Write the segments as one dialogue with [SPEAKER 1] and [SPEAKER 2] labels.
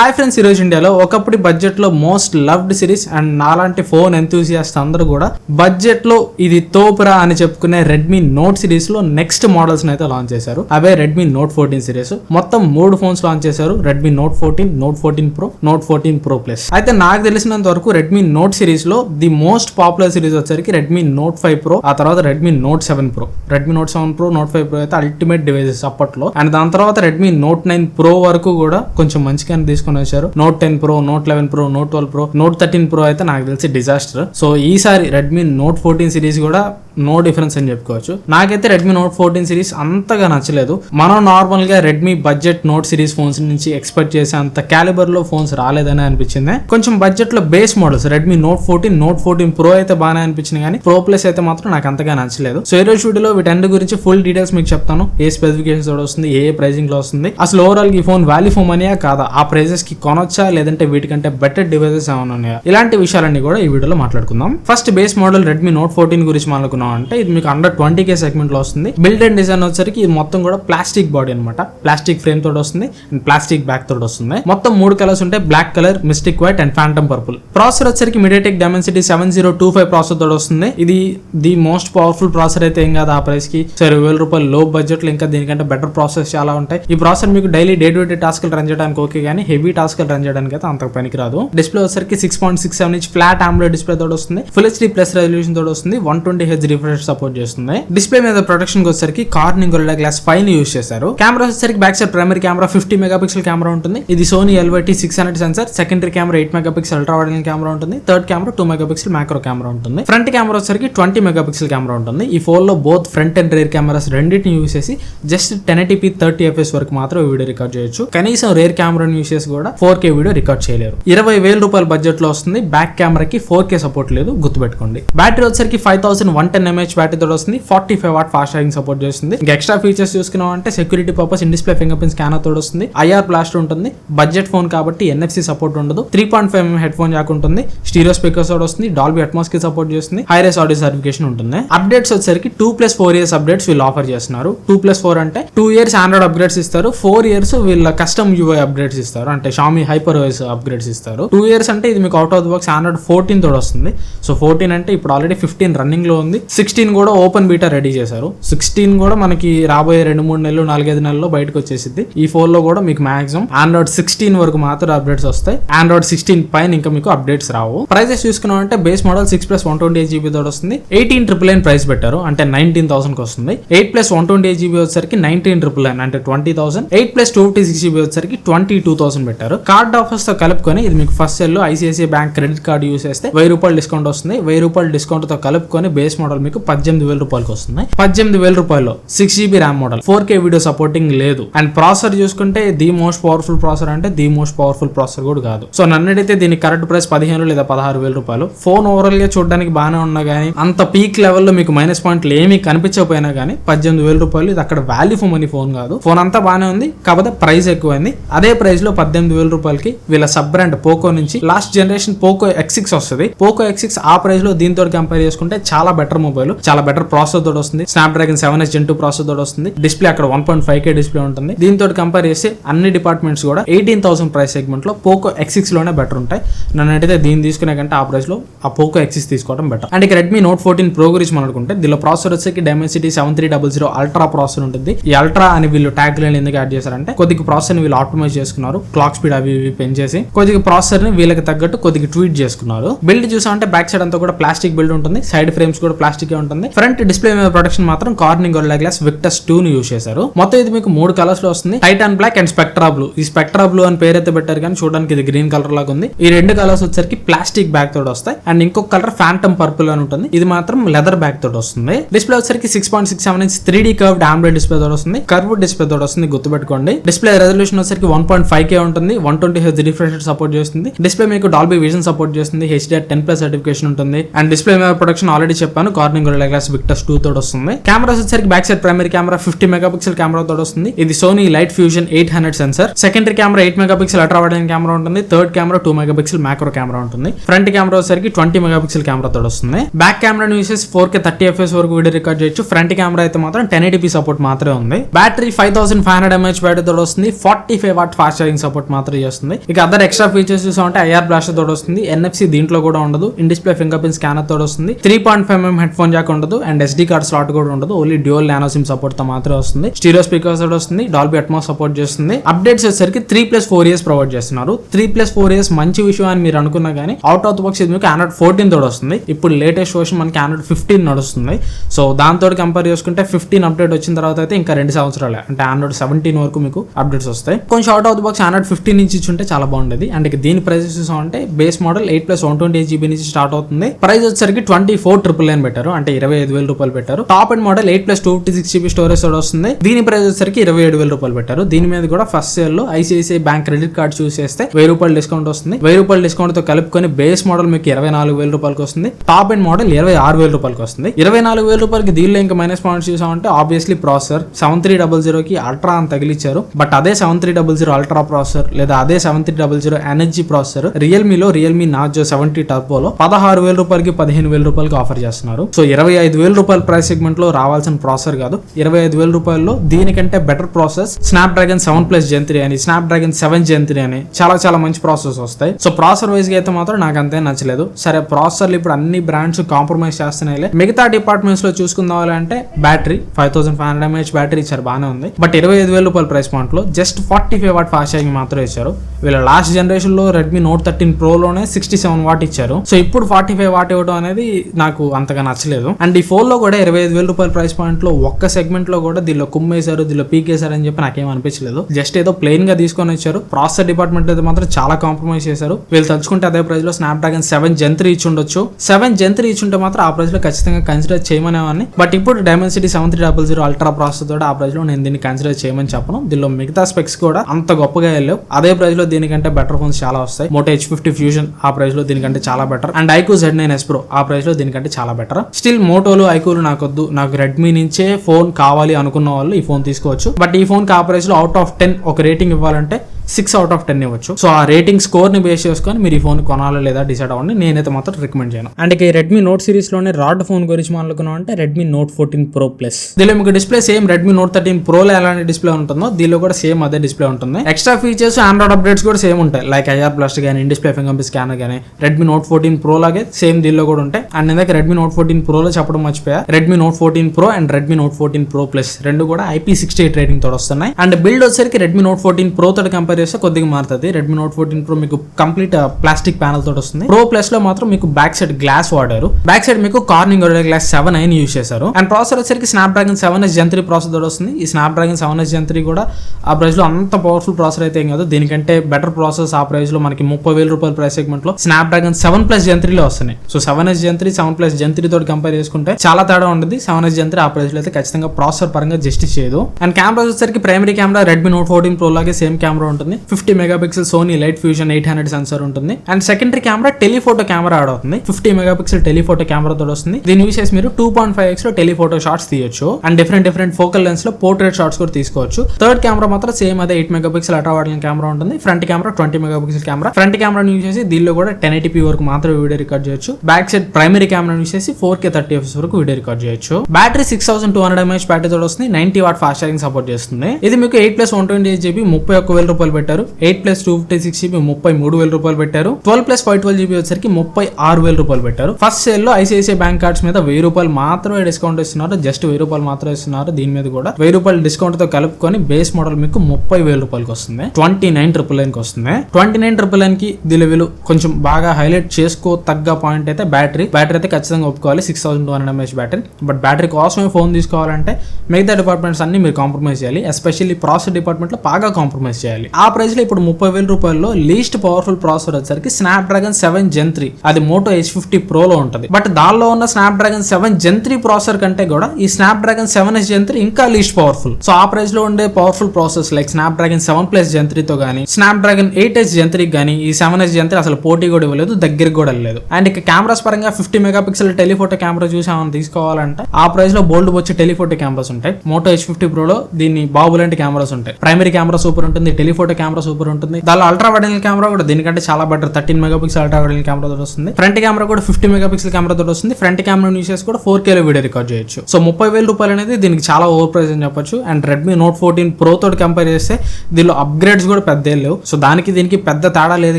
[SPEAKER 1] Hi friends ఈరోజు ఇండియాలో ఒకప్పుడు బడ్జెట్లో మోస్ట్ లవ్డ్ సిరీస్ అండ్ నాలాంటి ఫోన్ ఎంతూసియాస్ట్ అందరూ కూడా బడ్జెట్లో ఇది తోపురా అని చెప్పుకునే రెడ్మీ నోట్ సిరీస్లో నెక్స్ట్ మోడల్స్ అయితే లాంచ్ చేశారు. అవే రెడ్మీ నోట్ ఫోర్టీన్ సిరీస్ మొత్తం మూడు ఫోన్స్ లాంచ్ చేశారు. Redmi note fourteen note fourteen pro note fourteen pro plus అయితే నాకు తెలిసినంత వరకు రెడ్మీ నోట్ సిరీస్లో ది మోస్ట్ పాపులర్ సిరీస్ వచ్చరికి రెడ్మీ నోట్ ఫైవ్ ప్రో ఆ తర్వాత Redmi note seven pro Redmi note seven pro note five pro అయితే ultimate devices అప్పట్లో. అండ్ దాని తర్వాత రెడ్మీ నోట్ నైన్ ప్రో వరకు కూడా కొంచెం మంచిగానే తీసుకుని వచ్చారు. Note ten pro note eleven pro note twelve pro note thirteen pro అయితే నాకు తెలిసి డిజాస్టర్ సో ఈసారి రెడ్మీ నోట్ ఫోర్టీన్ సిరీస్ కూడా నో డిఫరెన్స్ అని చెప్పుకోవచ్చు. నాకైతే రెడ్మీ నోట్ ఫోర్టీన్ సిరీస్ అంతగా నచ్చలేదు. మనం నార్మల్గా Redmi budget note series phones నుంచి ఎక్స్పెక్ట్ చేసే అంత క్యాలిబర్లో ఫోన్స్ రాలేదని అనిపించింది. కొంచెం బడ్జెట్లో base models Redmi note fourteen note fourteen pro అయితే బాగానే అనిపించింది కానీ ప్రో ప్లస్ అయితే మాత్రం నాకు అంతగా నచ్చలేదు. సో ఈరోజు రోజు వీడియోలో వీటన్ని గురించి ఫుల్ డీటెయిల్స్ మీకు చెప్తాను. ఏ స్పెసిఫికేషన్స్ వస్తుంది ఏ ప్రైజింగ్లో వస్తుంది. అసలు ఓవరాల్ ఈ ఫోన్ వాల్యూ ఫోన్ అనియా కాదా? ఆ ప్రైజెస్ కి కొనొచ్చా లేదంటే వీటికంటే బెటర్ డివైసెస్ ఏమైనా ఉన్నాయా? ఇలాంటి విషయాలన్నీ కూడా ఈ వీడియోలో మాట్లాడుకుందాం. First base model Redmi note fourteen గురించి మాట్లాడుకున్నాం అంటే ఇది మీకు అండర్ ట్వంటీ కే సెగ్మెంట్లో వస్తుంది. బిల్డ్ అండ్ డిజైన్ వచ్చరికి ఇది మొత్తం కూడా ప్లాస్టిక్ బాడీ అనమాట ప్లాస్టిక్ ఫ్రేమ్ తోటి వస్తుంది అండ్ ప్లాస్టిక్ బ్యాక్ తోటి వస్తుంది. మొత్తం మూడు కలర్స్ ఉంటాయి. Black colour mystic white and phantom purple processor వచ్చరికి MediaTek Dimensity seven zero two five processor తోటి వస్తుంది. ఇది ది మోస్ట్ పవర్ఫుల్ ప్రాసెసర్ అయితే ఏం కాదు ఆ ప్రైస్కి. సో ఇరవై వేల రూపాయలు లో బడ్జెట్లో ఇంకా దీనికంటే బెటర్ ప్రాసెస్ చాలా ఉంటాయి. ఈ ప్రాసెసర్ మీకు daily day to day task run చేయడానికి ఓకే కానీ హెవీ టాస్క్ రన్ చేయడానికి అయితే అంత పనికిరాదు. డిస్ప్లే వచ్చేసరికి six point six seven inch flat AMOLED display తోడు వస్తుంది. ఫుల్ హెచ్డీ ప్లస్ రెజల్యూషన్ తోడు వస్తుంది. One twenty H refresh support చేస్తుంది. డిస్ప్లే మీద ప్రొటెక్షన్ వచ్చేసరికి కార్నింగ్ గొరిల్లా గ్లాస్ ఫైవ్ని యూస్ చేశారు. కెమెరా వచ్చేసరికి back side primary camera fifty megapixel camera ఉంటుంది. ఇది Sony LYT six hundred sensor secondary camera eight megapixel ultra wide camera ఉంటుంది. Third camera two megapixel macro camera ఉంటుంది. Front camera వచ్చేసరికి twenty megapixel camera ఉంటుంది. ఈ ఫోన్లో both front and rear cameras రెండింటిని use చేసి just ten eighty P thirty FS వరకు మాత్రం వీడియో రికార్డ్ చేయొచ్చు. కనీసం రేర్ కెమెరాని యూస్ చేసి కూడా ఫోర్ కే వీడియో రికార్డ్ చేయలేరు. ఇరవై వేల రూపాయల బడ్జెట్లో వస్తుంది. బ్యాక్ కెమెరాకి ఫోర్ కే సపోర్ట్ లేదు. గుర్తుపెట్టుకోండి. బ్యాటరీ వచ్చరికి five thousand one ten MH battery తోటి వస్తుంది. Forty five watt fast charging support చేస్తుంది. ఇంకా ఎక్స్ట్రా ఫీచర్స్ చూసుకున్నాం అంటే security purpose in display fingerprint scanner తోడు వస్తుంది ఐఆర్ బ్లాస్టర్ ఉంటుంది. బడ్జెట్ ఫోన్ కాబట్టి ఎన్ఎఫ్సి సపోర్ట్ ఉండదు. Three point five headphone jack ఉంటుంది. స్టీరియో స్పీకర్స్ తోడు వస్తుంది. డాల్బీ అట్మాస్కి సపోర్ట్ చేస్తుంది. హైరేస్ ఆడియో సర్టిఫికేషన్ ఉంటుంది. అప్డేట్స్ వచ్చరికి two plus four years updates వీళ్ళు ఆఫర్ చేస్తున్నారు. టూ ప్లస్ ఫోర్ అంటే టూ ఇయర్స్ ఆండ్రాయిడ్ అప్గ్రేడ్స్ ఇస్తారు. ఫోర్ ఇయర్స్ వీళ్ళ కస్టమ్ యూఐ అప్డేట్స్ ఇస్తారు. అంటే షామీ హైపర్ ఓఎస్ అప్గ్రేడ్స్ ఇస్తారు. టూ ఇయర్స్ అంటే ఇది మీకు out of the box Android fourteen తోడు వస్తుంది. సో ఫోర్టీన్ అంటే ఇప్పుడు ఆల్రెడీ ఫిఫ్టీన్ రన్నింగ్లో ఉంది. సిక్స్టీన్ కూడా ఓపెన్ బీటా రెడీ చేశారు. సిక్స్టీన్ కూడా మనకి రాబోయే రెండు మూడు నెలలు నాలుగైదు నెలల్లో బయటకు వచ్చేసింది ఈ ఫోన్లో కూడా మీకు మాక్సిమం ఆండ్రాయిడ్ సిక్స్టీన్ వరకు మాత్రం అప్డేట్స్ వస్తాయి. ఆండ్రాయిడ్ సిక్స్టీన్ పైన ఇంకా మీకు అప్డేట్స్ రావు. ప్రైజెస్ చూసుకున్నాం అంటే base model six plus one twenty eight GB తోడు వస్తుంది. ఎయిటీన్ ట్రిపుల్ నైన్ ప్రైస్ పెట్టారు. అంటే నైన్టీన్ థౌసండ్కి వస్తుంది. Eight plus one twenty eight GB వచ్చేసరికి నైన్టీన్ ట్రిపుల్ నైన్ అంటే twenty thousand eight plus two fifty six GB వచ్చేసరికి ట్వంటీ టూ థౌసండ్ పెట్టారు. కార్డ్ ఆఫర్స్తో కలుపుకొని ఇది మీకు first sale ICICI bank credit card use చేస్తే వెయ్యి రూపాయలు డిస్కౌంట్ వస్తుంది. వెయ్యి రూపాయలు డిస్కౌంట్తో కలుపుకొని బేస్ మోడల్ మీకు పద్దెనిమిది వేల రూపాయలకి వస్తుంది. పద్దెనిమిది వేల రూపాయలు six GB RAM model four K video supporting లేదు. అండ్ ప్రాసెసర్ చూసుకుంటే ది మోస్ట్ పవర్ఫుల్ ప్రాసెసర్ అంటే ది మోస్ట్ పవర్ఫుల్ ప్రాసెసర్ కూడా కాదు. సో నన్నడైతే దీని కరెక్ట్ ప్రైస్ పదిహేను లేదా పదహారు వేల రూపాయలు. ఫోన్ ఓవరాల్గా చూడడానికి బాగానే ఉన్నా కానీ అంత పీక్ లెవెల్లో మీకు మైనస్ పాయింట్లు ఏమీ కనిపించకపోయినా కానీ పద్దెనిమిది వేల రూపాయలు. ఇది అక్కడ వాల్యూ ఫోన్ మనీ ఫోన్ కాదు. ఫోన్ అంతా బాగానే ఉంది. కాకపోతే ప్రైస్ ఎక్కువైంది. అదే ప్రైస్లో పద్దెనిమిది వేల రూపాయలకి వీళ్ళ సబ్ బ్రాండ్ పోకో నుంచి last generation Poco X six వస్తుంది. పోకో ఎక్స్ సిక్స్ ఆ ప్రైస్లో దీంతో కంపేర్ చేసుకుంటే చాలా బెటర్ మొబైల్ చాలా బెటర్ ప్రాసెసర్ తోటి వస్తుంది. Snapdragon seven S gen two processor తోటి వస్తుంది. డిస్ప్లే అక్కడ one point five K display ఉంటుంది. దీంతో కంపేర్ చేస్తే అన్ని డిపార్ట్మెంట్స్ కూడా ఎయిటీన్ థౌసండ్ ప్రైస్ సెగ్మెంట్లో పోకో ఎక్స్ సిక్స్లోనే బెటర్ ఉంటాయి. నన్ను అయితే దీన్ని తీసుకునే కంటే ఆ ప్రైస్లో ఆ పోకో ఎక్స్ సిక్స్ తీసుకోవడం బెటర్ అండ్ ఇక రెడ్మీ నోట్ ఫోర్టీన్ ప్రో గురించి మాట్లాడుకుంటే దీనిలో ప్రాసెసర్ వచ్చేసి Dimensity seven three double zero ultra processor ఉంటుంది. ఈ అల్ట్రా అని వీళ్ళు ట్యాగ్ లైన్ ఎందుకు యాడ్ చేశారంటే కొద్దిగా ప్రాసెసర్ వీళ్ళు ఆప్టిమైజ్ చేసుకున్నారు. క్లాక్ స్పీడ్ అవి ఇవి పెంచేసి కొద్దిగా ప్రాసెసర్ని వీళ్ళకి తగ్గట్టు కొద్దిగా ట్వీట్ చేసుకున్నారు. బిల్డ్ చూసామంటే బ్యాక్ సైడ్ అంతా కూడా ప్లాస్టిక్ బిల్డ్ ఉంటుంది. సైడ్ ఫ్రేమ్స్ కూడా ప్లాస్టిక్ ఉంటుంది. ఫ్రంట్ డిస్ప్లే మీద ప్రొటెక్షన్ మాత్రం Corning Gorilla glass Victus two ని యూస్ చేశారు. మొత్తం ఇది మీకు మూడు కలర్స్లో వస్తుంది. Titan black and Spectra blue ఈ స్పెక్ట్రా బ్లూ అని పేరైతే పెట్టారు కానీ చూడడానికి ఇది గ్రీన్ కలర్ లాగా ఉంది. ఈ రెండు కలర్స్ వచ్చరికి ప్లాస్టిక్ బ్యాక్ తోటి వస్తాయి. అండ్ ఇంకొక కలర్ ఫ్యాంటమ్ పర్పుల్ అని ఉంటుంది. ఇది మాత్రం లెదర్ బ్యాక్ తోటి వస్తుంది. డిస్ప్లే వచ్చరికి six point six seven inch three D curve AMOLED display తోటి వస్తుంది. కర్వ్ డిస్ప్లే తోటి వస్తుంది. గుర్తుపెట్టుకోండి. డిస్ప్లే రెజల్యూషన్ వచ్చరికి వన్ పాయింట్ ఫైవ్ కే ఉంటుంది. One twenty H refresh support చేస్తుంది. డిస్ప్లే మీకు డాల్బీ విజన్ సపోర్ట్ చేస్తుంది. హెచ్డిఆర్ టెన్ ప్లస్ సర్టిఫికేషన్ ఉంటుంది. అండ్ డిస్ప్లే మీద ప్రొడక్షన్ ఆల్రెడీ చెప్పాను. Corning Gorilla glass Victus two తోడు వస్తుంది. కెమెరాస్ వచ్చేసరికి back side primary camera fifty megapixel camera తోడు వస్తుంది. ఇది Sony light fusion eight hundred sensor secondary camera eight megapixel ultra wide camera ఉంటుంది. Third camera two megapixel macro camera ఉంటుంది. Front camera వచ్చేసరికి twenty megapixel camera తోడు వస్తుంది. Back camera uses four K thirty FS వరకు video record చేయొచ్చు. Front camera అయితే మాత్రం ten eighty p support మాత్రమే ఉంది. Battery five thousand five hundred MH battery తోడు వస్తుంది. Forty five watt fast charging support support మాత్రం చేస్తుంది. ఇక అదర్ ఎక్స్ట్రా ఫీచర్స్ చూసామంటే ఐఆర్ బ్లాస్టర్ తోడు వస్తుంది. ఎన్ఎఫ్సి దీంట్లో కూడా ఉండదు. In display finger print scanner తోడు వస్తుంది. Three point five MM headphone jack ఉండదు. అండ్ ఎస్డి కార్డ్ స్లాట్ కూడా ఉండదు. ఓన్లీ డ్యూయల్ నానో సిమ్ సపోర్ట్తో మాత్రమే వస్తుంది. స్టీరియో స్పీకర్స్ తోడు వస్తుంది. డాల్బీ అట్మాస్ సపోర్ట్ చేస్తుంది. అప్డేట్స్ వచ్చేసరికి three plus four years provide చేస్తున్నారు. త్రీ ప్లస్ ఫోర్ ఇయర్స్ మంచి విషయం అని మీరు అనుకున్నా కానీ అవుట్ ఆఫ్ ద బాక్స్ ఇది మీకు ఆండ్రాయిడ్ ఫోర్టీన్ తోడు వస్తుంది. ఇప్పుడు లేటెస్ట్ వర్షన్ మనకి ఆండ్రాయిడ్ ఫిఫ్టీన్ నడుస్తుంది. సో దాంతో కంపేర్ చేసుకుంటే ఫిఫ్టీన్ అప్డేట్ వచ్చిన తర్వాత అయితే ఇంకా రెండు సంవత్సరాలే. అంటే ఆండ్రాయిడ్ సెవెంటీన్ వరకు మీకు అప్డేట్స్ వస్తాయి. కొంచెం out of the box Android fifteen నుంచి ఉంటే చాలా బాగుండేది. అండ్ ఇక దీని ప్రైజెస్ చూసామంటే base model eight plus one twenty eight GB నుంచి స్టార్ట్ అవుతుంది. ప్రైస్ వచ్చేసరికి ట్వంటీ ఫోర్ ట్రిపుల్ నైన్ పెట్టారు. అంటే ఇరవై ఐదు వేల రూపాయలు పెట్టారు. Top and model eight plus two fifty six GB storage కూడా వస్తుంది. దీని ప్రైస్ వచ్చేసరికి ఇరవై ఏడు వేల రూపాయలు పెట్టారు. దీని మీద కూడా ఫస్ట్ సేల్లో ICICI bank credit card choose చేస్తే వెయ్యి రూపాయలు డిస్కౌంట్ వస్తుంది. వెయ్యి రూపాయలు డిస్కౌంట్తో కలుపుకొని బేస్ మోడల్ మీకు ఇరవై నాలుగు వేల రూపాయలకి వస్తుంది. టాప్ అండ్ మోడల్ ఇరవై ఆరు వేల రూపాయలకి వస్తుంది. ఇరవై నాలుగు వేల రూపాయలకి దీనిలో ఇంకా మైనస్ పాయింట్స్ చూసామంటే obviously processor seven three double జీరోకి అల్ట్రా అని తగిలిచ్చారు. బట్ అదే seven three double zero ultra processor లేదా అదే seven three double zero energy processor రియల్మీలో Realme Narzo seventy టర్బోలో పదహారు వేల రూపాయలకి పదిహేను వేల రూపాయలకి ఆఫర్ చేస్తున్నారు. సో ఇరవై ఐదు వేల రూపాయల ప్రైస్ సెగ్మెంట్లో రావాల్సిన ప్రాసెసర్ కాదు. ఇరవై ఐదు వేల రూపాయల్లో దీనికంటే better process Snapdragon seven plus gen three అని Snapdragon seven gen three అని చాలా చాలా మంచి ప్రాసెస్ వస్తాయి. సో ప్రాసెసర్ వైజ్ అయితే మాత్రం నాకు అంతే నచ్చలేదు. సరే ప్రాసెసర్లు ఇప్పుడు అన్ని బ్రాండ్స్ కాంప్రమైజ్ చేస్తున్నాయి మిగతా డిపార్ట్మెంట్స్లో చూసుకుందాం అంటే battery five thousand five hundred mAh battery ఇచ్చారు బాగానే ఉంది. బట్ ఇరవై ఐదు వేల రూపాయల ప్రైస్ పాయింట్లో just forty five watt fast charging మాత్రం ఇచ్చారు వీళ్ళ లాస్ట్ జనరేషన్లో రెడ్మీ నోట్ థర్టీన్ ప్రో లోనే సిక్స్టీ సెవెన్ వాట్ ఇచ్చారు. సో ఇప్పుడు ఫార్టీ ఫైవ్ వాట్ ఇవ్వడం అనేది నాకు అంతగా నచ్చలేదు. అండ్ ఈ ఫోన్లో కూడా ఇరవై ఐదు వేల రూపాయల ప్రైస్ పాయింట్లో ఒక్క సెగ్మెంట్లో కూడా దీనిలో కుమ్మేశారు దీనిలో పీకేశారు అని చెప్పి నాకేం అనిపించలేదు. జస్ట్ ఏదో ప్లెయిన్గా తీసుకొని వచ్చారు. ప్రాసెసర్ డిపార్ట్మెంట్ అయితే మాత్రం చాలా కాంప్రమైజ్ చేశారు. వీళ్ళు తలుచుకుంటే అదే ప్రైస్లో Snapdragon seven gen three ఇచ్చి ఉండొచ్చు. సెవెన్ జెన్ త్రీ ఇచ్చి ఉంటే మాత్రం ఆ ప్రైస్లో ఖచ్చితంగా కన్సిడర్ చేయమనేవాన్ని బట్ ఇప్పుడు Dimensity seven three double zero ultra processor తోటి ఆ ప్రైస్లో నేను దీన్ని కన్సిడర్ చేయమని చెప్పను. దీనిలో మిగతా స్పెక్స్ కూడా అంత గొప్పగా వెళ్ళావు అదే ప్రైస్లో దీనికంటే బెటర్ ఫోన్స్ చాలా వస్తాయి. మోటో హెచ్ ఫిఫ్టీ ఫ్యూజన్ ఆ ప్రైస్లో దీనికంటే చాలా better and iQOO Z nine S pro ఆ ప్రైస్లో దీనికంటే చాలా బెటర్ స్టిల్ మోటోలు ఐకూలు నాకొద్దు నాకు రెడ్మీ నుంచే ఫోన్ కావాలి అనుకున్న వాళ్ళు ఈ ఫోన్ తీసుకోవచ్చు. బట్ ఈ ఫోన్కి ఆ ప్రైస్లో అవుట్ ఆఫ్ టెన్ ఒక రేటింగ్ ఇవ్వాలంటే సిక్స్ అవుట్ ఆఫ్ టెన్ ఇవ్వచ్చు. సో ఆ రేటింగ్ స్కోర్ని బేస్ చేసుకొని మీరు ఈ ఫోన్ కొనాలా లేదా డిసైడ్ అవ్వండి. నేనైతే మాత్రం రికమెండ్ చేయను. అండ్ ఇక రెడ్మీ నోట్ సిరీస్లోనే రాడ్ ఫోన్ గురించి మాట్లాడుకున్నాం అంటే Redmi note fourteen pro plus దీనిలో మీకు display same Redmi note thirteen ప్రోలో ఎలాంటి డిస్ప్లే ఉంటుందో దీనిలో కూడా సేమ్ అదే డిస్ప్లే ఉంటుంది. ఎక్స్ట్రా ఫీచర్స్ ఆండ్రాయిడ్ అప్డేట్స్ కూడా సేమ్ ఉంటాయి. లైక్ ఐఆర్ ప్లస్ కానీ డిస్ప్లే ఫింగర్ స్కానర్ కానీ రెడ్మీ నోట్ ఫోర్టీన్ ప్రో లాగే సేమ్ దీనిలో కూడా ఉంటాయి. అండ్ ఇందాక రెడ్మీ నోట్ ఫోర్టీన్ ప్రోలో చెప్పడం మర్చిపోయా. Redmi Note fourteen pro and Redmi Note fourteen pro plus రెండు కూడా ఐపీ సిక్స్టీ ఎయిట్ రేటింగ్ తోడు వస్తున్నాయి. అండ్ బిల్డ్ వచ్చేసరికి రెడ్మీ నోట్ ఫోర్టీన్ ప్రో తోటి కంపేర్ చేస్తే కొద్దిగా మారుతుంది. రెడ్మీ నోట్ ఫోర్టీన్ ప్రో మీకు కంప్లీట్ ప్లాస్టిక్ ప్యానల్ తోటి వస్తుంది. ప్రో ప్లస్లో మాత్రం మీకు బ్యాక్ సైడ్ గ్లాస్ వాడారు. బ్యాక్ సైడ్ మీకు కార్నింగ్ గ్లాస్ సెవెన్ అయిన యూస్ చేశారు. అండ్ ప్రాసెసర్ వచ్చేసరికి Snapdragon seven S gen three processor తోటి వస్తుంది. ఈ Snapdragon seven S gen three కూడా ఆ ప్రైస్లో అంత పవర్ఫుల్ ప్రాసెసర్ అయితే ఏం కాదు. దీనికంటే బెటర్ ప్రాసెస్ ఆ ప్రైస్లో మనకి ముప్పై వేల రూపాయల ప్రైస్ సెగ్మెంట్లో స్నాప్ డ్రాగన్ సెవెన్ ప్లస్ జంత్రీలో వస్తున్నాయి. So seven S gen three seven plus gen three తోటి కంపేర్ చేసుకుంటే చాలా తేడా ఉంటుంది సెవెన్ ఎస్ జంత్రీ ఆ ప్రైస్లో అయితే ఖచ్చితంగా ప్రాసెసర్ పరంగా జస్టిస్ చేయదు. అండ్ కెమెరా వచ్చేసరికి primary camera Redmi note fourteen pro లాగే సేమ్ కెమెరా ఉంటుంది. Fifty megapixel Sony light fusion eight hundred sensor ఉంటుంది. And secondary camera telephoto camera add అవుతుంది. Fifty mega pixel telephoto camera తోటి వస్తుంది. దీని యూస్ చేసి మీరు టూ పాయింట్ ఫైవ్ ఎక్స్లో టెలిఫోటో షాట్స్ తీయొచ్చు. అండ్ డిఫరెంట్ డిఫరెంట్ ఫోకల్ లెన్స్లో పోర్ట్రేట్ షాట్స్ కూడా తీసుకోవచ్చు. థర్డ్ కెమెరా మాత్రం సేమ్ అదే ఎయిట్ మెగా పిక్సెల్ అల్ట్రా వాడిన కెమెరా ఉంటుంది. Front camera twenty megapixel camera. Front camera use చేసి దీనిలో కూడా టెన్ ఎయిటీపీ వరకు మాత్రమే వీడియో రికార్డ్ చేయొచ్చు. Back side primary camera use చేసి ఫోర్ కే థర్టీ ఎఫ్ఎస్ వరకు వీడియో రికార్డ్ చేయొచ్చు. Battery six thousand two hundred MS battery తోటి వస్తుంది. Ninety watt fast charging support చేస్తుంది. ఇది మీకు eight plus one twenty eight GB ముప్పై ఒక్క వేల రూపాయలు పెట్టారు. Eight plus two fifty six GB ముప్పై మూడు వేల రూపాయలు పెట్టారు. Twelve plus five twelve GB వచ్చరికి ముప్పై ఆరు వేల రూపాయలు పెట్టారు. ఫస్ట్ సేల్లో ఐసిఐసిఐ బ్యాంక్ కార్డ్స్ మీద వెయ్యి రూపాయలు మాత్రమే డిస్కౌంట్ ఇస్తున్నారు. జస్ట్ వెయ్యి రూపాయలు మాత్రమే ఇస్తున్నారు. దీని మీద కూడా వెయ్యి రూపాయలు డిస్కౌంట్తో కలుపుకొని బేస్ మోడల్ మీకు ముప్పై వేల రూపాయలకి వస్తుంది. ట్వంటీ నైన్ ట్రిపుల్ నైన్కి వస్తుంది. ట్వంటీ నైన్ ట్రిపుల్ నైన్కి దీని కొంచెం బాగా హైలైట్ చేసుకో తగ్గ పాయింట్ అయితే బ్యాటరీ. బ్యాటరీ అయితే ఖచ్చితంగా ఒప్పుకోవాలి. Six thousand two hundred mAh battery. But battery కోసమే ఫోన్ తీసుకోవాలంటే మిగతా డిపార్ట్మెంట్స్ అన్ని మీరు కాంప్రమైజ్ చేయాలి. ఎస్పెషల్లీ ప్రాసెస్ డిపార్ట్మెంట్లో బాగా కాంప్రమైజ్ చేయాలి. ఆ ప్రైస్లో ఇప్పుడు ముప్పై వేల రూపాయల్లో లీస్ట్ పవర్ఫుల్ ప్రాసెసర్ వచ్చేసరికి Snapdragon seven gen three అది మోటో హెచ్ ఫిఫ్టీ ప్రోలో ఉంటుంది. బట్ దానిలో ఉన్న Snapdragon seven gen three processor కంటే కూడా ఈ Snapdragon seven S gen three ఇంకా లీస్ట్ పవర్ఫుల్ సో ఆ ప్రైస్లో ఉండే powerful process like Snapdragon seven plus gen త్రీతో కానీ Snapdragon eight S gen three కానీ ఈ సెవెన్ ఎస్ జెన్ త్రీ అసలు పోటీ కూడా ఇవ్వలేదు దగ్గరికి కూడా వెళ్ళలేదు. అండ్ ఇక కెమెరాస్ పరంగా fifty mega pixel telephoto camera చూసి ఏమైనా తీసుకోవాలంటే ఆ ప్రైస్లో బోల్డ్ వచ్చి టెలిఫోటో కెమెరాస్ ఉంటాయి. మోటో హెచ్ ఫిఫ్టీ ప్రోలో దీన్ని బాబు లాంటి కెమెరాస్ ఉంటాయి. ప్రైమరీ కెమెరా సూపర్ ఉంటుంది టెలిఫోటో ఫోటో కెమెరా సూపర్ ఉంటుంది. దానిలో అల్ట్రా వైడల్ కెమెరా కూడా దీనికంటే చాలా better thirteen megapixel ultra wide camera తోటి వస్తుంది. ఫ్రంట్ కెమెరా కూడా ఫిఫ్టీ మెగా పిక్సెల్ కెమెరా తోటి వస్తుంది. ఫ్రంట్ కెమెరా యూస్ చేసి కూడా ఫోర్ కేలో వీడియో రికార్డ్ చేయొచ్చు. సో ముప్పై వేల రూపాయలు అనేది దీనికి చాలా ఓవర్ ప్రైస్ అని చెప్పొచ్చు. And Redmi Note fourteen pro తోటి కంపేర్ చేస్తే దీనిలో అప్గ్రేడ్స్ కూడా పెద్ద లేవు. సో దానికి దీనికి పెద్ద తేడా లేదు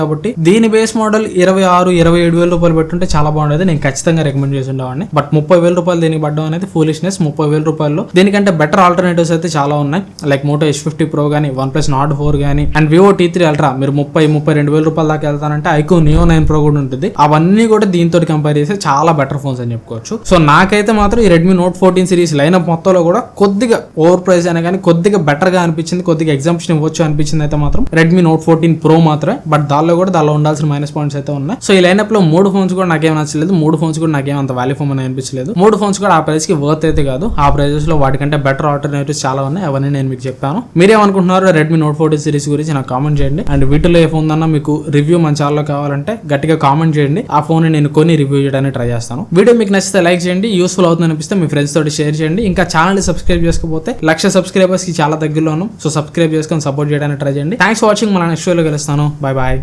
[SPEAKER 1] కాబట్టి దీని బేస్ మోడల్ ఇరవై ఆరు ఇరవై ఏడు వేల రూపాయలు పెట్టుంటే చాలా బాగుండేది. నేను ఖచ్చితంగా రికమెండ్ చేసి ఉండేవాడిని. బట్ ముప్పై వేల రూపాయలు దీనికి పడడం అనేది ఫూలిష్నెస్ ముప్పై వేల రూపాయల్లో దీనికంటే బెటర్ ఆల్టర్నేటివ్స్ అయితే చాలా ఉన్నాయి. Like Moto S fifty pro కానీ వన్ ప్లస్ నాట్ ఫోర్ కానీ and vivo T three ultra మీరు ముప్పై ముప్పై రెండు వేల రూపాయల దాకా వెళ్తానంటే ఐకో నియో నైన్ ప్రో కూడా ఉంటుంది. అవన్నీ కూడా దీంతో కంపేర్ చేస్తే చాలా బెటర్ ఫోన్స్ అని చెప్పుకోవచ్చు. సో నాకైతే మాత్రం ఈ Redmi Note fourteen series lineup మొత్తంలో కూడా కొద్దిగా ఓవర్ ప్రైస్ అయినా కానీ కొద్దిగా బెటర్గా అనిపించింది కొద్దిగా ఎగ్జాంప్షన్ ఇవ్వచ్చు అనిపించింది అయితే మాత్రం రెడ్మీ నోట్ ఫోర్టీన్ ప్రో మాత్రమే. బట్ దానిలో కూడా దానిలో ఉండాల్సిన మైనస్ పాయింట్స్ అయితే ఉన్నాయి. సో ఈ లైనప్లో మూడు ఫోన్స్ కూడా నాకేం నచ్చలేదు. మూడు ఫోన్స్ కూడా నాకేం అంత వాల్యూ ఫోన్ అని అనిపించలేదు. మూడు ఫోన్స్ కూడా ఆ ప్రైస్కి వర్త్ అయితే కాదు. ఆ ప్రైజెస్లో వాటికంటే బెటర్ ఆల్టర్నేటివ్స్ చాలా ఉన్నాయి. అవన్నీ నేను మీకు చెప్పాను. మీరేమనుకుంటున్నారు రెడ్మీ నోట్ ఫోర్టీన్ సిరీస్ గురించి నాకు కామెంట్ చేయండి. అండ్ వీటిలో ఏ ఫోన్ అన్నా మీకు రివ్యూ మన ఛానల్లో కావాలంటే గట్టిగా కామెంట్ చేయండి. ఆ ఫోన్ నేను కొన్ని రివ్యూ చేయడానికి ట్రై చేస్తాను. వీడియో మీకు నచ్చితే లైక్ చేయండి. యూస్ఫుల్ అవుతుంది అనిపిస్తే మీ ఫ్రెండ్స్ తోటి షేర్ చేయండి. ఇంకా ఛానల్ సబ్స్క్రైబ్ చేసుకోకపోతే లక్ష సబ్స్క్రైబర్స్కి చాలా దగ్గరలోను. సో సబ్స్క్రైబ్ చేసుకొని సపోర్ట్ చేయడానికి ట్రై చేయండి. థ్యాంక్స్ ఫర్ వాచింగ్ మన నెక్స్ట్ షోలో కలుస్తాను. Bye bye